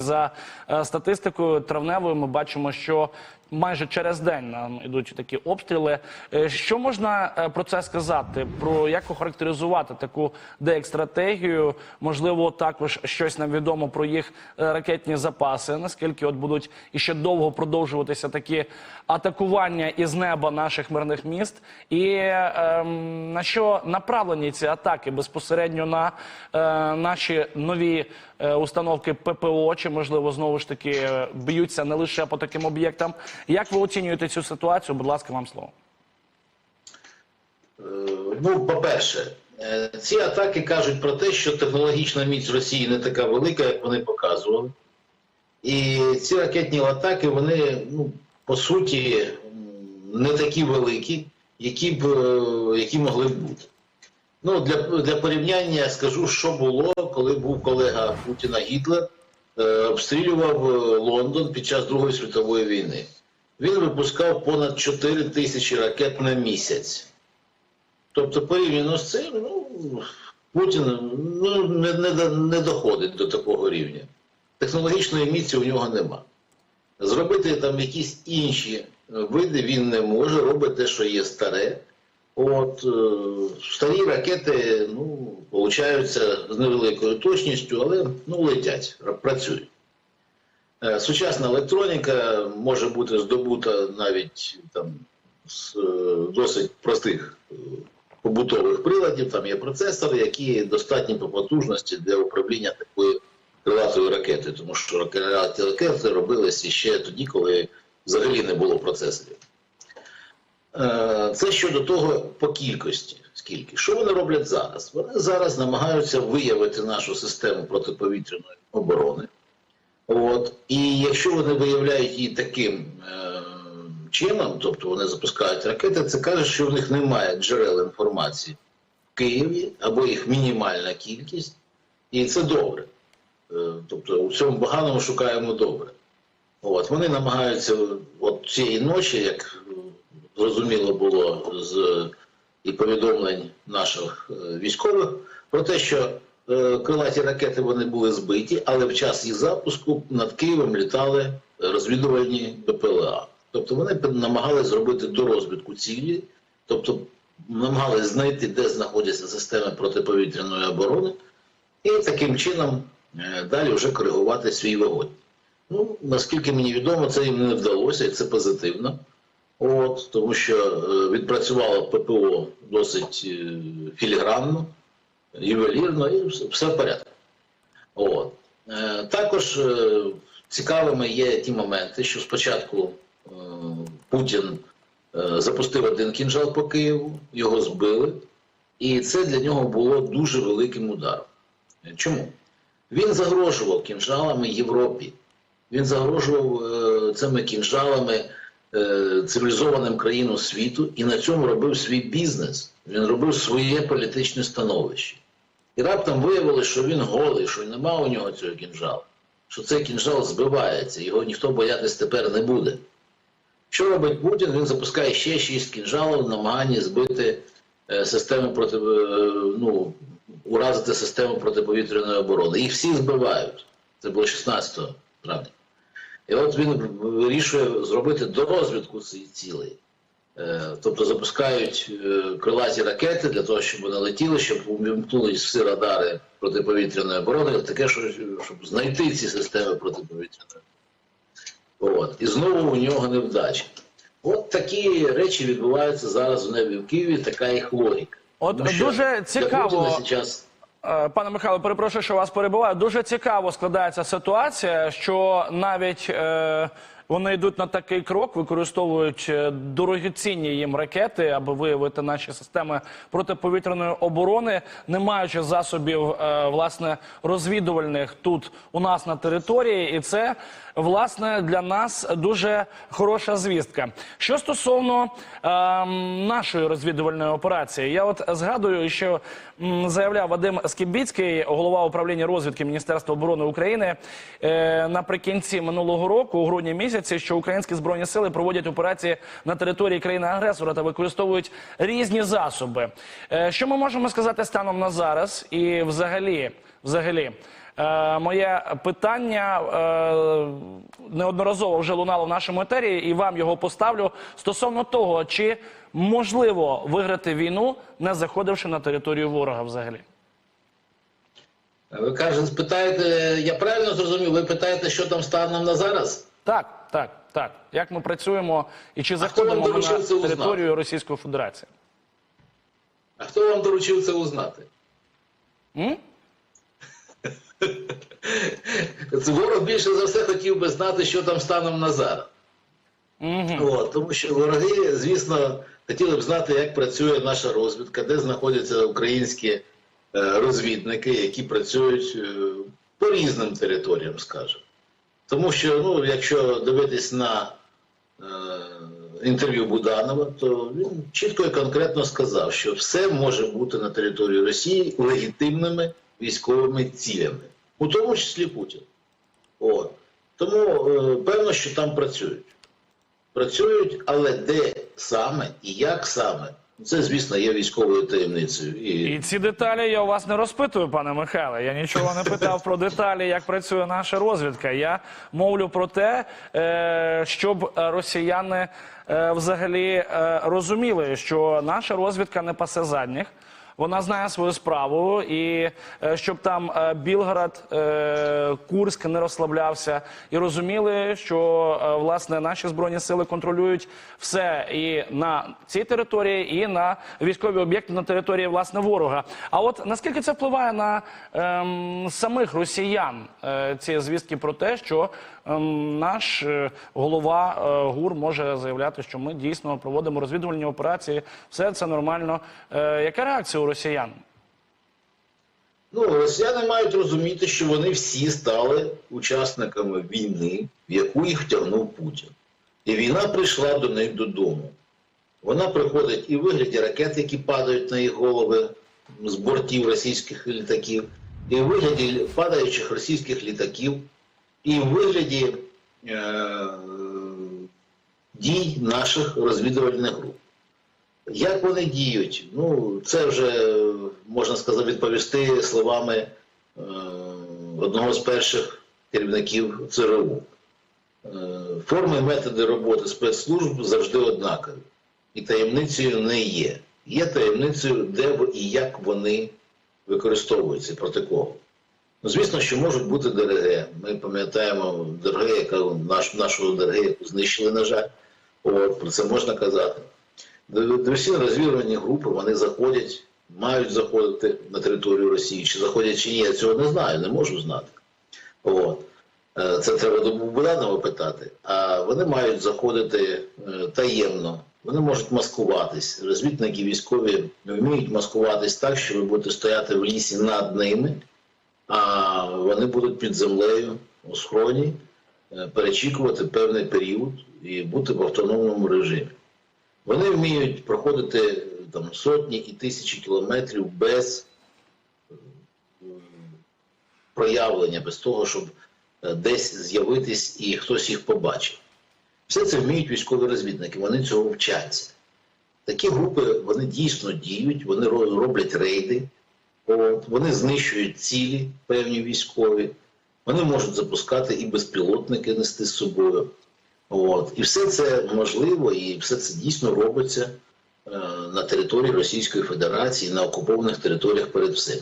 За е, статистикою травневою ми бачимо, що майже через день нам ідуть такі обстріли. Е, Що можна е, про це сказати? Про як охарактеризувати таку деекстратегію? Можливо, також щось нам відомо про їх ракетні запаси. Наскільки от будуть іще довго продовжуватися такі атакування із неба наших мирних міст? І ем, на що направлені ці атаки безпосередньо на е, наші нові е, установки ППО? Чи можливо знову ж таки е, б'ються не лише по таким об'єктам? Як ви оцінюєте цю ситуацію? Будь ласка, вам слово. Е, Ну, по-перше, е, ці атаки кажуть про те, що технологічна міць Росії не така велика, як вони показували. І ці ракетні атаки, вони, ну, по суті, не такі великі, які б які могли б бути. Ну, для, для порівняння скажу, що було, коли був колега Путіна Гітлер, обстрілював е, Лондон під час Другої світової війни. Він випускав понад 4 тисячі ракет на місяць. Тобто, порівняно з цим, ну, Путін ну, не, не, не доходить до такого рівня. Технологічної міці у нього нема. Зробити там якісь інші е, види він не може, робить те, що є старе. От е, старі ракети ну, получаються з невеликою точністю, але ну, летять, працюють. Е, Сучасна електроніка може бути здобута навіть там, з е, досить простих побутових приладів. Там є процесори, які достатні по потужності для управління такою крилатою ракетою, тому що крилаті ракети робилися ще тоді, коли взагалі не було процесорів. Е, Це щодо того по кількості. Скільки? Що вони роблять зараз? Вони зараз намагаються виявити нашу систему протиповітряної оборони. От. І якщо вони виявляють її таким е, чином, тобто вони запускають ракети, це каже, що в них немає джерел інформації в Києві або їх мінімальна кількість, і це добре. Е, тобто у цьому поганому шукаємо добре. От. Вони намагаються от цієї ночі, як зрозуміло було з і повідомлень наших е, військових, про те, що е, крилаті ракети вони були збиті, але в час їх запуску над Києвом літали розвідувальні БПЛА. Тобто вони намагалися зробити дорозвідку цілі, тобто намагалися знайти, де знаходяться системи протиповітряної оборони, і таким чином е, далі вже коригувати свій вогонь. Ну, наскільки мені відомо, це їм не вдалося, і це позитивно. От, тому що е, відпрацювало ППО досить е, філігранно, ювелірно, і все, в порядку. От. Е, також цікавими є ті моменти, що спочатку Путін запустив один кінжал по Києву, його збили, і це для нього було дуже великим ударом. Чому? Він загрожував кінжалами Європі. Він загрожував цими кінжалами цивілізованим країнам світу і на цьому робив свій бізнес. Він робив своє політичне становище. І раптом виявилося, що він голий, що нема у нього цього кінжалу, що цей кінжал збивається, його ніхто боятись тепер не буде. Що робить Путін? Він запускає ще шість кінжалів в намаганні збити е, систему проти, е, ну, уразити систему протиповітряної оборони. Їх всі збивають. Це було 16 травня. І от він вирішує зробити дорозвідку цієї цілей. Е, Тобто запускають е, крилаті ракети для того, щоб вони летіли, щоб увімкнулись всі радари протиповітряної оборони, таке, щоб знайти ці системи протиповітряної. От. І знову у нього невдача. От такі речі відбуваються зараз в небі в Києві, така їх логіка. От Тому що дуже цікаво. Зараз Пане Михайло, перепрошую, що вас перебуваю. Дуже цікаво складається ситуація, що навіть е, вони йдуть на такий крок, використовують е, дорогоцінні їм ракети, аби виявити наші системи протиповітряної оборони, не маючи засобів е, власне розвідувальних тут у нас на території, і це власне для нас дуже хороша звістка. Що стосовно е, нашої розвідувальної операції, я от згадую, що заявляв Вадим Скібіцький, голова управління розвідки Міністерства оборони України, е, наприкінці минулого року, у грудні місяці, що українські збройні сили проводять операції на території країни-агресора та використовують різні засоби. Е, що ми можемо сказати станом на зараз і взагалі, взагалі. Е, моє питання е, неодноразово вже лунало в нашому етері, і вам його поставлю стосовно того, чи можливо виграти війну, не заходивши на територію ворога взагалі. Ви кажете, спитаєте, я правильно зрозумів, ви питаєте, що там станом на зараз? Так, так, так. Як ми працюємо і чи заходимо ми на це узнати? Російської Федерації? А хто вам доручив це узнати? М? Ворог більше за все хотів би знати, що там станом на зараз. Мгм. От, тому що вороги, звісно, хотіли б знати, як працює наша розвідка, де знаходяться українські е, розвідники, які працюють е, по різним територіям, скажімо. Тому що, ну, якщо дивитись на е, інтерв'ю Буданова, то він чітко і конкретно сказав, що все може бути на території Росії легітимними військовими цілями, у тому числі Путін. От. Тому е, певно, що там працюють. Працюють, але де саме і як саме, це, звісно, є військовою таємницею. І, І ці деталі я у вас не розпитую, пане Михайле. Я нічого не питав про деталі, як працює наша розвідка. Я мовлю про те, е, щоб росіяни е, взагалі е, розуміли, що наша розвідка не пасе задніх. Вона знає свою справу, і е, щоб там е, Білгород, е, Курськ не розслаблявся, і розуміли, що власне наші збройні сили контролюють все і на цій території, і на військові об'єкти на території власне ворога. А от наскільки це впливає на ем, самих росіян? Ці звістки про те, що ем, наш голова е, ГУР може заявляти, що ми дійсно проводимо розвідувальні операції, все це нормально. Е, яка реакція у росіян? ну, росіяни мають розуміти, що вони всі стали учасниками війни, в яку їх втягнув Путін. І війна прийшла до них додому. Вона приходить і в вигляді ракет, які падають на їх голови з бортів російських літаків, і в вигляді падаючих російських літаків, і в вигляді е- дій наших розвідувальних груп. Як вони діють? Ну, це вже можна сказати відповісти словами е, одного з перших керівників ЦРУ. Е, форми і методи роботи спецслужб завжди однакові. І таємницею не є. Є таємницею, де і як вони використовуються, проти кого. Ну, звісно, що можуть бути ДРГ. Ми пам'ятаємо ДРГ, яка наш, нашого ДРГ яку знищили, на жаль. От, про це можна казати. Диверсійно розвідувальні групи вони заходять, мають заходити на територію Росії. Чи заходять чи ні, я цього не знаю, не можу знати. От. Е, Це треба до Буданова питати. А вони мають заходити е, таємно. Вони можуть маскуватись. Розвідники військові вміють маскуватись так, що ви будете стояти в лісі над ними, а вони будуть під землею у схроні е, перечікувати певний період і бути в автономному режимі. Вони вміють проходити там сотні і тисячі кілометрів без е, проявлення, без того, щоб е, десь з'явитись і хтось їх побачив. Все це вміють військові розвідники, вони цього вчаться. Такі групи вони дійсно діють, вони роблять рейди, от, вони знищують цілі певні військові, вони можуть запускати і безпілотники нести з собою. От. І все це можливо, і все це дійсно робиться е, на території Російської Федерації, на окупованих територіях перед всім.